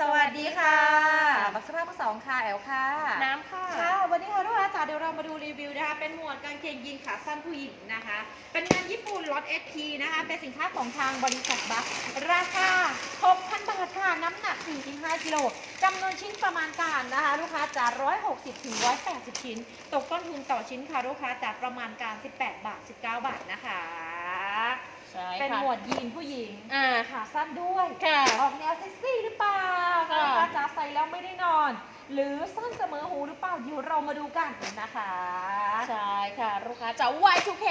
สวัสดีค่ะบักสภาพทั้งสองค่ะแอลค่ะ น้ำค่ะ ค่ะ วันนี้ค่ะทุกท่านจ๋าเดี๋ยวเรามาดูรีวิวนะคะ เป็นหมวดกางเกงยีนขาสั้นผู้หญิงนะคะ เป็นงานญี่ปุ่นล็อต SP นะคะ เป็นสินค้าของทางบริษัทบัคราคา 6,000 บาทค่ะ น้ำหนัก 45 กิโลจำนวนชิ้นประมาณการนะคะ ลูกค้าจาก160 ถึง 180 ชิ้น ตกต้นทุนต่อชิ้นค่ะ ลูกค้าจากประมาณการ 18 บาท 19 บาทนะคะ ใช่เป็นค่ะหมวดยีนผู้หญิงอ่า ขาสั้นด้วยค่ะ ออกแนวเซ็กซี่หรือเปล่าค่ะนะคะจ๋าใส่แล้วไม่ได้นอน หรือสั้นเสมอหูหรือเปล่าเดี๋ยวเรามาดูกันนะคะ ใช่ค่ะลูกค้าจะ Y2K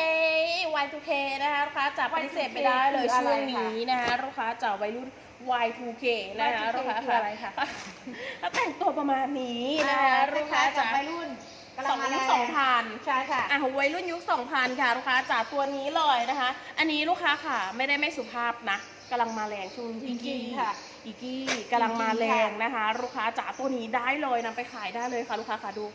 Y2K นะคะลูกค้าจะปฏิเสธไม่ได้เลยคืออะไรช่วงนี้นะคะลูกค้าจะวัยรุ่น Y2K นะคะ Y2K ลูกค้าคืออะไรคะ ถ้าแต่งตัวประมาณนี้นะอ่าคะลูลูกกค้าค้าจากจะวัยรุ่นกำลั สองมายุคแรงสองพันใช่ค่ะอะวัยรุ่นยุค2000ค่ะลูกค้าจากตัวนี้เลยนะคะ อันนี้ลูกค้าค่ะไม่ได้ไม่สุภาพนะกำลังมาแรงช่วงนี้จริงๆค่ะอีกี้กำลังมาแรงนะคะ ลูกค้าจ๋าตัวนี้ได้เลยนำไปขายได้เลยค่ะลูกค้าค่ะดู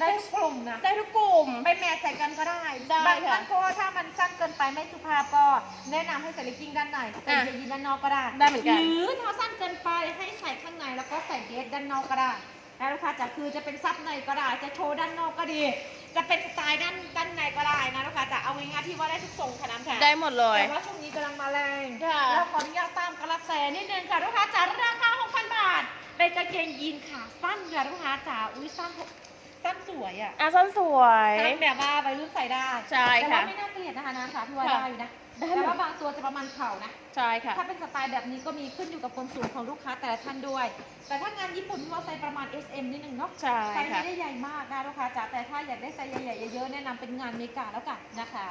ได้ทุกกลุ่มนะได้ทุกกลุ่มไปแมทใส่กันก็ได้ได้บางค่ะท่านก็ถ้ามันสั้นเกินไปไม่สุภาพก็แนะนำให้ใส่เลกกิ้งด้านในใส่อะเดยีนด้านนอกก็ได้ได้เหมือนกันหรือถ้าสั้นเกินไปให้ใส่ข้างในแล้วก็ใส่เดรสด้านนอกก็ได้ นะลูกค้าจะคือจะเป็นซับในก็ได้ จะโชว์ด้านนอกก็ดี จะเป็นสไตล์ด้านด้านในก็ได้นะลูกค้าจะเอาง่ายๆที่ว่าได้ทุกทรงค่ะน้ำค่ะได้หมดเลย แต่ว่าช่วงนี้กำลังมาแรงค่ะแล้วขออนุญาตตามกระแสนิดนึงค่ะลูกค้าจ๋าราคา6,000บาท เป็นกางเกงยีนขาสั้นค่ะลูกค้าจ๋าอุ้ยสั้นสั้นสวยอะอะสั้นสวยสั้นแบบว่าวัยรุ่นใส่ได้ ใช่แต่ค่ะว่าไม่น่าเกลียดนะคะน้ำค่ะพี่ว่าค่ะได้อยู่นะ ได้แต่หมว่าดบางตัวจะประมาณเข่านะ ใช่ค่ะ ถ้าเป็นสไตล์แบบนี้ก็มีขึ้นอยู่กับคนสูงของลูกค้าแต่ละท่านด้วย แต่ถ้างานญี่ปุ่นพี่ว่าไซส์ประมาณ SM นิดนึงเนาะใช่ไซส์ค่ะ ไม่ได้ใหญ่มากนะลูกค้าจ๋าแต่ถ้าอยากได้ไซส์ใหญ่ๆเยอะๆแนะนำเป็นงานเมกาแล้วกันนะคะ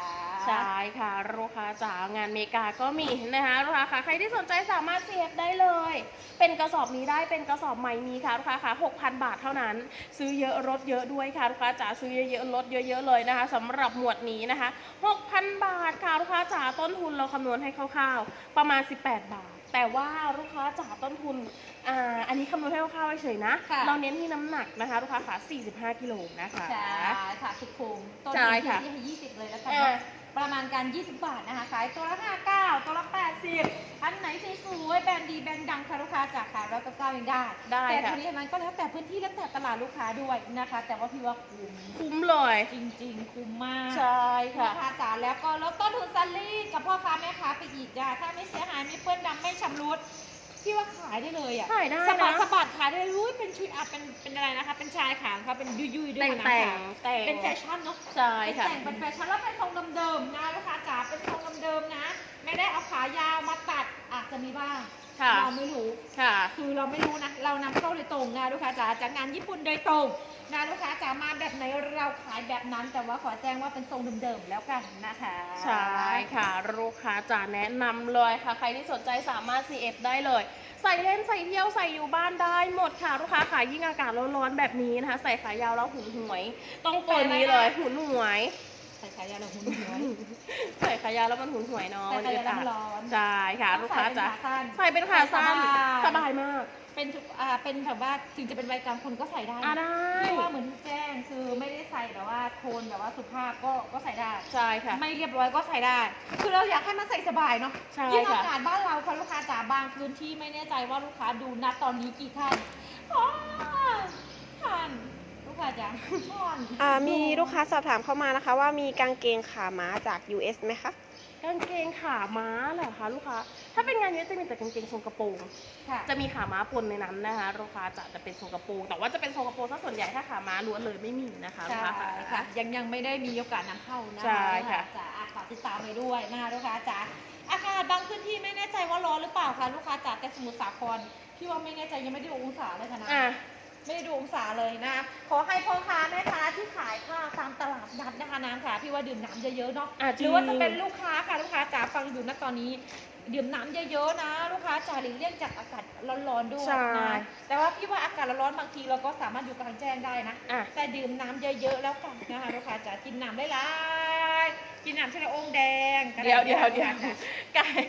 ใช่ค่ะลูกค้าจ๋างานเมกาก็มีนะคะลูกค้าค่ะใครที่สนใจสามารถเสียบได้เลย เป็นกระสอบนี้ได้เป็นกระสอบใหม่มีค่ะลูกค้าค่ะ6,000 บาทเท่านั้น ซื้อเยอะลดเยอะด้วยค่ะลูกค้าจ๋าซื้อเยอะๆลดเยอะ ๆเลยนะคะสำหรับหมวดนี้นะคะ 6,000 บาทค่ะลูกค้าจ๋าต้นทุนเราคำนวณให้คร่าวๆ ประมาณ 18 บาท แต่ว่าลูกค้าจ๋าต้นทุนอ่าอันนี้คำนวณให้คร่าวๆเฉยๆนะ ค่ะ เราเน้นที่น้ำหนักนะคะ ลูกค้าค่ะ45 กิโลนะคะ ใช่ค่ะสุขุมต้นใช่ทุนค่ะที่ให้20 เลยแล้วกันเอเนาะอประมาณการ 20 บาทนะคะ ขายตัวละ 59 ตัวละ 80อั นไหนสวยๆแบรนด์ดีแบรนด์ดังค่ะลูกค้าจากขายร้อยเก้ายังได้ ได้แต่ค่ะ ทีนี้มันก็แล้วแต่พื้นที่แล้วแต่ตลาดลูกค้าด้วยนะคะ แต่ว่าพี่ว่าคุ้ม คุ้มเลย จริง ๆ คุ้มมากใช่ค่ะลูกค้าจ๋าแล้วก็ลดต้นทุนซัลลี่กับพ่อค้าแม่ค้าไปอีกจ้ะถ้าไม่เสียหายไม่เปื้อนดำไม่ชำรุดพี่ว่าขายได้เลยอะขายได้สะบัดนะสะบัดขายได้เลยอุ้ยเป็นชุดอะเป็นเป็นอะไรนะคะ เป็นชายขาค่ะเป็นยุยยุยๆด้วยแต่งค่ะแต่น้ำงค่ะแต่ง เป็นแฟชั่นเนาะใช่เป็นค่ะ แต่งเป็นแฟชั่นแล้วเป็นทรงเดิมๆนะลูกค้าจ๋าเป็นทรงเดิมๆนะ ไม่ได้เอาขายาวมาตัดอาจจะมีบ้างค่ะ เราไม่รู้ ค่ะ คือเราไม่รู้นะ เรานำเข้าโดยตรงนะลูกค้าจ๋าจากงานญี่ปุ่นโดยตรงนะลูกค้าจ๋ามาแบบไหนเราขายแบบนั้น แต่ว่าขอแจ้งว่าเป็นทรงเดิมๆแล้วกันนะคะใช่ค่ะ ลูกค้าจ๋าแนะนำเลยค่ะ ใครที่สนใจสามารถ CF ได้เลย ใส่เล่นใส่เที่ยวใส่อยู่บ้านได้หมดค่ะ ลูกค้าขายยิ่งอากาศร้อนๆแบบนี้นะคะ ใส่ขายาวแล้วหุนหวย ต้องตัวนี้เลยหุนหวยใส่ขายาวเราหุ่นหัวใส่ขายาวแล้วมันหุนหวยเนาะใส่มันขายาวอึดแล้วอัดร้อนใช่ค่ะลูกค้าจ๋าใส่เป็นขาสั้นใส่เป็นขาสั้นสสบาบายยมาก เป็นทุกอ่าเป็นแบบว่าถึงจะเป็นวัยกลางคนก็ใส่ได้อะนะได้ไม่ว่าเหมือนแจ้งคือไม่ได้ใส่แบบว่าโทนแบบว่าสุภาพก็ก็ใส่ได้ใช่ค่ะ ไม่เรียบร้อยก็ใส่ได้ คือเราอยากให้มันใส่สบายเนาะใช่ยิ่งค่ะอากาศบ้านเราค่ะลูกค้าจ๋าบางพื้นที่ไม่แน่ใจว่าลูกค้าดูนัดตอนนี้กี่ท่านอ๋อท่าน ลูกค้าจ๋าท่านอ่ามีลูกค้าสอบถามเข้ามานะคะ ว่ามีกางเกงขาม้าจาก US ไหมคะ กางเกงขาม้าเหรอคะลูกค้า ถ้าเป็นงานนี้จะมีแต่กางเกงทรงกระโปรง ค่ะ จะมีขาม้าปนในนั้นนะคะลูกค้าจะจะเป็นทรงกระโปรง แต่ว่าจะเป็นทรงกระโปรงซะส่วนใหญ่ถ้าขาม้าล้วนเลยไม่มีนะคะลูกใช่ค้าค่ะ ยังยังไม่ได้มีโอกาสนำเข้านะใช่ค่ะลูกจ๋าอะฝากติดตามไปด้วยนะคะลูกค้าจ๋าอากาศบางพื้นที่ไม่แน่ใจว่าร้อนหรือเปล่าคะลูกค้าจ๋าแต่สมุทรสาครพี่ว่าไม่แน่ใจยังไม่ได้ดูองศาเลยค่ะนะอะ ไม่ได้ดูองศาเลยนะขอให้พ่อค้าแม่ค้าที่ขายข้าวตามตลาดนัดนะคะน้ำค่ะพี่ว่าดื่มน้ำเยอะๆเนาะอะหจริรืงอว่าจะเป็นลูกค้าค่ะลูกค้าจ๋าฟังอยู่นะตอนนี้ ดื่มน้ำเยอะๆนะ ลูกค้าจ๋าหลีกเลี่ยงจากอากาศร้อนๆด้วยใช่ นะแต่ว่าพี่ว่าอากาศร้อนๆบางทีเราก็สามารถอยู่กลางแจ้งได้นะ อะ แต่ดื่มน้ำเยอะๆแล้วกันนะคะลูกค้าจ๋ากินน้ำได้หลายๆ กินน้ำชะโองแดงก็ไเดี๋ยวเดี๋ยวเดี๋ยวนะคะกลาย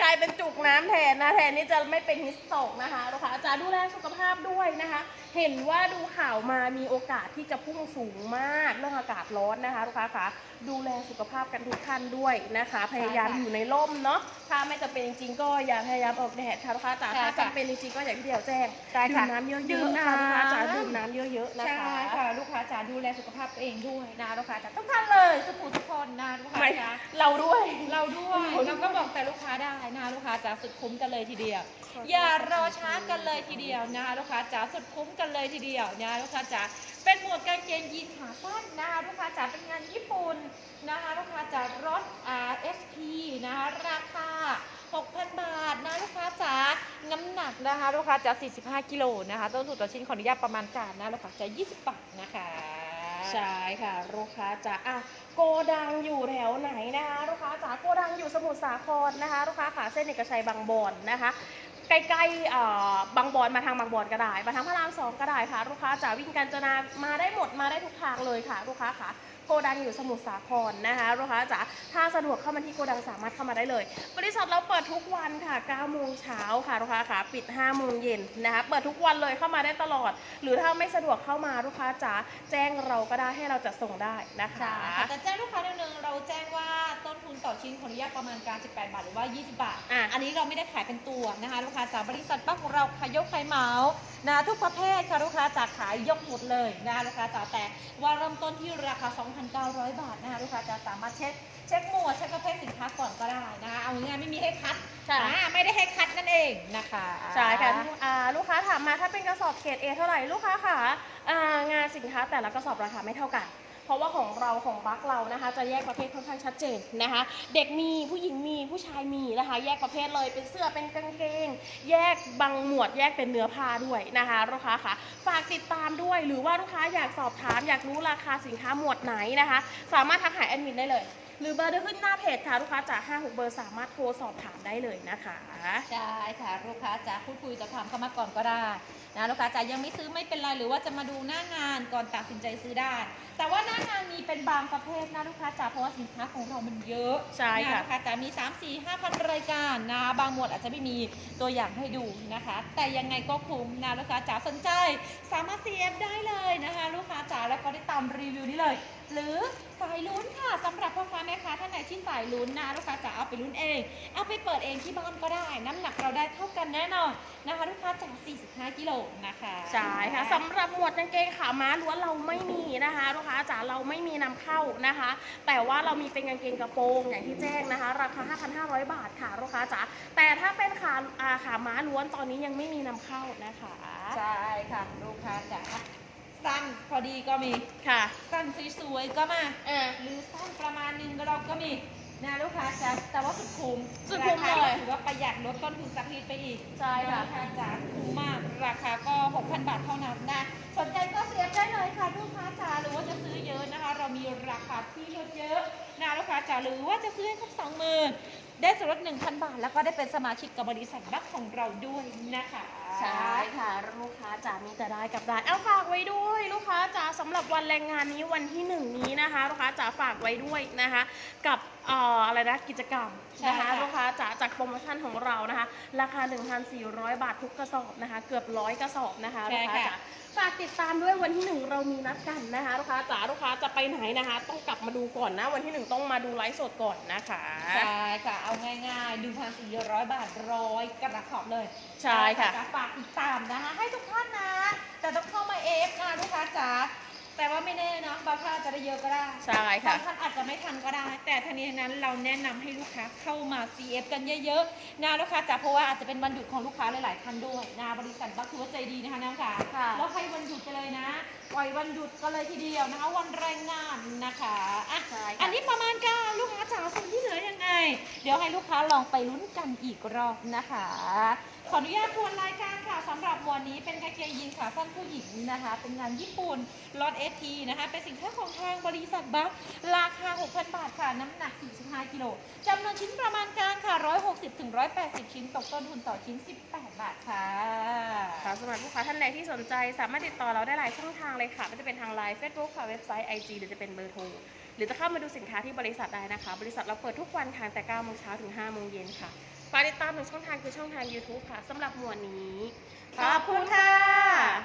กลายเป็นจุกน้ำแทนนะแทนที่จะไม่เป็นฮิสโตกนะคะลูกค้าจ๋าดูแลสุขภาพด้วยนะคะ เห็นว่าดูข่าวมามีโอกาสที่จะพุ่งสูงมากเรื่องอากาศร้อนนะคะลูกค้าคะดูแลสุขภาพกันทุกท่านด้วยนะคะ พยายามอยู่ในร่มเนาะถ้าไม่จำเป็นจริงๆก็อย่าพยายามออกแดดค่ะลูกค้าจ๋าใช่ถ้าค่ะจำเป็นจริงๆก็อย่างที่เดียวแจ้งใช่ดื่ค่ะมน้ำเยดื่อะมๆค่ะลูกค้าจ๋าน้ำ ดื่มน้ำเยอะๆนะคะใช่ค่ะ ลูกค้าจ๋าดูแลสุขภาพตัวเองด้วยนะลูกค้าจ๋าทุกท่านเลยสุขุทุกคนนะลูกค้าไม่จ๋าเราด้วย เราด้วยเราก็บอกแต่ลูกค้าได้นะลูกค้าจ๋าสุดคุ้มกันเลยทีเดียว อย่ารอช้ากันเลยทีเดียวนะคะลูกค้าจ๋าสุดคุ้มกันเลยทีเดียวนะลูกค้าจ๋าเป็นหมวดกางเกงยีนขาสั้นนะคะลูกค้าจ๋าเป็นงานญี่ปุ่นนะคะลูกค้าจ๋ารถ RSP นะคะราคา6,000 บาทนะลูกค้าจ๋าน้ำหนักนะคะลูกค้าจ๋า45 กิโลนะคะต้นทุนต่อชิ้นขออนุญาตประมาณการนะลูกค้าจ๋า20 บาทนะคะ ใช่ค่ะลูกค้าจ๋าอะโกดังอยู่แถวไหนนะคะลูกค้าจ๋าโกดังอยู่สมุทรสาครนะคะลูกค้าขาเส้นเอกชัยบางบอนนะคะใกล้ๆบางบอนมาทางบางบอนก็ได้ มาทางพระรามสองก็ได้ค่ะ ลูกค้าจ๋าวิ่งกันจนามาได้หมดมาได้ทุกทางเลยค่ะ ลูกค้าค่ะโกดังอยู่สมุทรสาครนะคะลูกค้าจ๋าถ้าสะดวกเข้ามาที่โกดังสามารถเข้ามาได้เลย บริษัทเราเปิดทุกวันค่ะ9โมงเช้าค่ะลูกค้าค่ะปิด5โมงเย็นนะคะเปิดทุกวันเลยเข้ามาได้ตลอด หรือถ้าไม่สะดวกเข้ามาลูกค้าจ๋าแจ้งเราก็ได้ให้เราจะส่งได้นะคะใช่ค่ะแต่แจ้งลูกค้านิดนึงเราแจ้งว่าต้นทุนต่อชิ้นขออนุญาตประมาณการ 18 บาทหรือว่า 20 บาทอะอันนี้เราไม่ได้ขายเป็นตัวนะคะลูกค้าจากบริษัทป้าของเราขายยกขายเหมานะทุกประเภทค่ะลูกค้าจากขายยกหมดเลยนะคะลูกค้าจากแต่ว่าเริ่มต้นที่ราคา2,900 บาทนะคะลูกค้าจะสามารถเช็คเช็คหมวดเช็คประเภทสินค้าก่อนก็ได้นะคะเอาง่ายๆไม่มีให้คัดใช่ อ่าไม่ได้ให้คัดนั่นเองนะคะใช่ค่ะทุกอ่าลูกค้าถามมาถ้าเป็นกระสอบเกรด A เท่าไหร่ลูกค้าค่ะอ่างานสินค้าแต่ละกระสอบราคาไม่เท่ากัน เพราะว่าของเราของบักเรานะคะ จะแยกประเภทค่อนข้างชัดเจนนะคะ เด็กมีผู้หญิงมีผู้ชายมีนะคะ แยกประเภทเลยเป็นเสื้อเป็นกางเกง แยกบางหมวดแยกเป็นเนื้อผ้าด้วยนะคะลูกค้าค่ะฝากติดตามด้วยหรือว่าลูกค้าอยากสอบถาม อยากรู้ราคาสินค้าหมวดไหนนะคะ สามารถทักหาแอดมินได้เลย หรือเบอร์ที่ขึ้นหน้าเพจค่ะลูกค้าจาก5 6เบอร์สามารถโทรสอบถามได้เลยนะคะ ใช่ค่ะลูกค้าจะพูดคุยจะถามเข้ามาก่อนก็ได้นะลูกค้าจะยังไม่ซื้อไม่เป็นไรหรือว่าจะมาดูหน้างานก่อนตัดสินใจซื้อได้ แต่ว่าหน้างานมีเป็นบางประเภทนะลูกค้าจ๋าเพราะว่าสินค้าของเรามันเยอะใช่ค่ะนลูกค้าจ๋ามี 3 4 5พันรายการนะบางหมวดอาจจะไม่มีตัวอย่างให้ดูนะคะ แต่ยังไงก็คุ้มนะลูกค้าจ๋าสนใจสามารถ CF ได้เลยนะคะ ลูกค้าจ๋าแล้วก็ได้ตามรีวิวนี้เลยหรือสายลุ้นค่ะสำหรับพ่อค้าแม่ค้าท่านไหนที่สายลุ้นนะลูกค้าจ๋าเอาไปลุ้นเอง เอาไปเปิดเองที่บ้านก็ได้ น้ำหนักเราได้เท่ากันแน่นอนนะคะลูกค้าจ๋า45 กิโลนะคะใช่ค่ะสำหรับหมวดกางเกงขาม้าล้วนเราไม่มีนะคะลูกค้าจ๋าเราไม่มีนำเข้านะคะ แต่ว่าเรามีเป็นกางเกงกระโปรงอย่างที่แจ้งนะคะ ราคา 5,500 บาทค่ะลูกค้าจ๋าแต่ถ้าเป็นขาอ่าขาม้าล้วนตอนนี้ยังไม่มีนำเข้านะคะใช่ค่ะลูกค้าจ๋า สั้นพอดีก็มีค่ะ สั้นสวยๆก็มาอ่าหรือสั้นประมาณนึงเราก็มีนะลูกค้าจ๋าแต่ว่าสุดคุ้มสุดคุ้มราคาเลยถือว่าประหยัดลดต้นทุนสักนิดไปอีกใช่ค่ะลูกค้าจ๋าคุ้มมากราคาก็ 6,000 บาทเท่านั้นนะสนใจก็เสียบได้เลยค่ะลูกค้าจ๋าหรือว่าจะซื้อเยอะนะคะ เรามีราคาที่ลดเยอะนะลูกค้าจ๋าหรือว่าจะซื้อให้ครบสองหมื่นได้ส่วนลด1,000 บาท แล้วก็ได้เป็นสมาชิกกับบริษัทบัคของเราด้วยนะคะ ใช่ค่ะลูกค้า จ๋ามีแต่ได้กับได้เอาฝากไว้ด้วยลูกค้าจ๋าสำหรับวันแรงงานนี้วันที่หนึ่งนี้นะคะลูกค้าจ๋าฝากไว้ด้วยนะคะ กับ เอ่ออะไรนะกิจกรรมนะคะลูกค้าจ๋าจากโปรโมชั่นของเรานะคะ ราคา 1,400 บาททุกกระสอบนะคะ เกือบร้อยกระสอบนะคะลูกค้าจ๋าฝากติดตามด้วยวันที่หนึ่งเรามีนัดกันนะคะลูกค้าจ๋าลูกค้าจะไปไหนนะคะ ต้องกลับมาดูก่อนนะ วันที่หนึ่งต้องมาดูไลฟ์สดก่อนนะคะ ใช่ค่ะ เอาง่ายๆ1,400 บาทร้อยกระสอบเลยใช่ค่ะลูกาจ๋าฝากติดตามนะคะ ให้ทุกท่านนะ แต่ต้องเข้ามาเอฟนะลูกค้าจ๋า แต่ว่าไม่แน่เนาะบางท่านอาจจะได้เยอะก็ได้ใช่ค่ะบางท่านอาจจะไม่ทันก็ได้ แต่ทั้งนี้ทั้งนั้นเราแนะนำให้ลูกค้าเข้ามา CF กันเยอะๆนะลูกค้าจ๋าเพราะว่าอาจจะเป็นวันหยุดของลูกค้าหลายๆท่านด้วยนะบริษัทบัคถือว่าใจดีนะคะน้องค่ะค่ะ แล้วให้วันหยุดไปเลยนะ ปล่อยวันหยุดก็เลยทีเดียวนะคะ วันแรงงานนะคะอะใช่ค่ะ อันนี้ประมาณการลูกค้าจ๋าส่วนที่เหลือยังไง เดี๋ยวให้ลูกค้าลองไปลุ้นกันอีกรอบนะคะ ขออนุญาตทวนรายการค่ะสำหรับวันนี้เป็นกางเกงยีนขาสั้นผู้หญิงนะคะ เป็นงานญี่ปุ่นลอตเอทีนะคะ เป็นสินค้าของทางบริษัทบัคราคา 6,000 บาทค่ะ น้ำหนัก45 5กิโลจำนวนชิ้นประมาณการค่ะ 160ถึง180 ชิ้น ตกต้นทุนต่อชิ้น 18 บาทค่ะ ค่ะสำหรับลูกค้าท่านใดที่สนใจ สามารถติดต่อเราได้หลายช่องทางเลยเลยค่ะไม่จะเป็นทางไลน์ Facebook ค่ะเว็บไซต์ IG หรือจะเป็นเบอร์โทรหรือจะเข้ามาดูสินค้าที่บริษัทได้นะคะ บริษัทเราเปิดทุกวันค่ะแต่9โมงเช้าถึง5โมงเย็นค่ะฝากติดตามหนึ่งช่องทางคือช่องทาง YouTube ค่ะสำหรับหมวดนี้ขอบคุณค่ะ